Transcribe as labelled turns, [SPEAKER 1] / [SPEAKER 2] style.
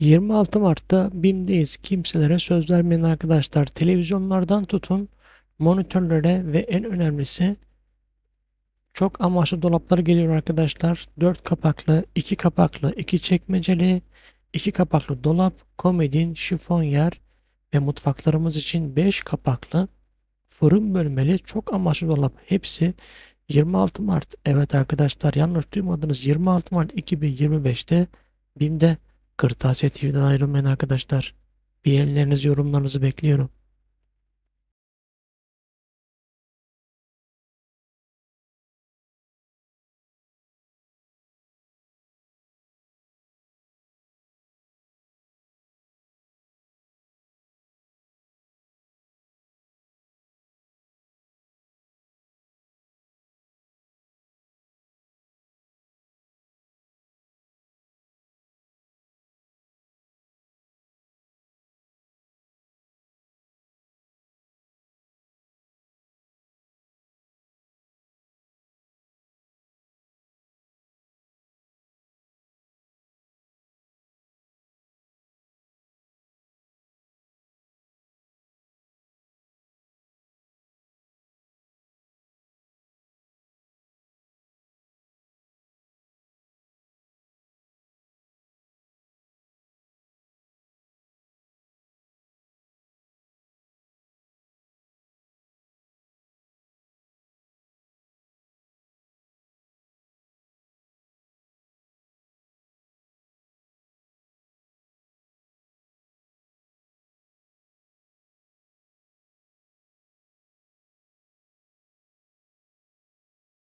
[SPEAKER 1] 26 Mart'ta BİM'deyiz. Kimselere söz vermeyin arkadaşlar. Televizyonlardan tutun monitörlere ve en önemlisi çok amaçlı dolaplar geliyor arkadaşlar. 4 kapaklı, 2 kapaklı, 2 çekmeceli, 2 kapaklı dolap, komodin, şifonyer ve mutfaklarımız için 5 kapaklı fırın bölmeli çok amaçlı dolap. Hepsi 26 Mart. Evet arkadaşlar yanlış duymadınız. 26 Mart 2025'te BİM'de Kırtasiye TV'den ayrılmayın arkadaşlar. Beğenilerinizi, yorumlarınızı bekliyorum.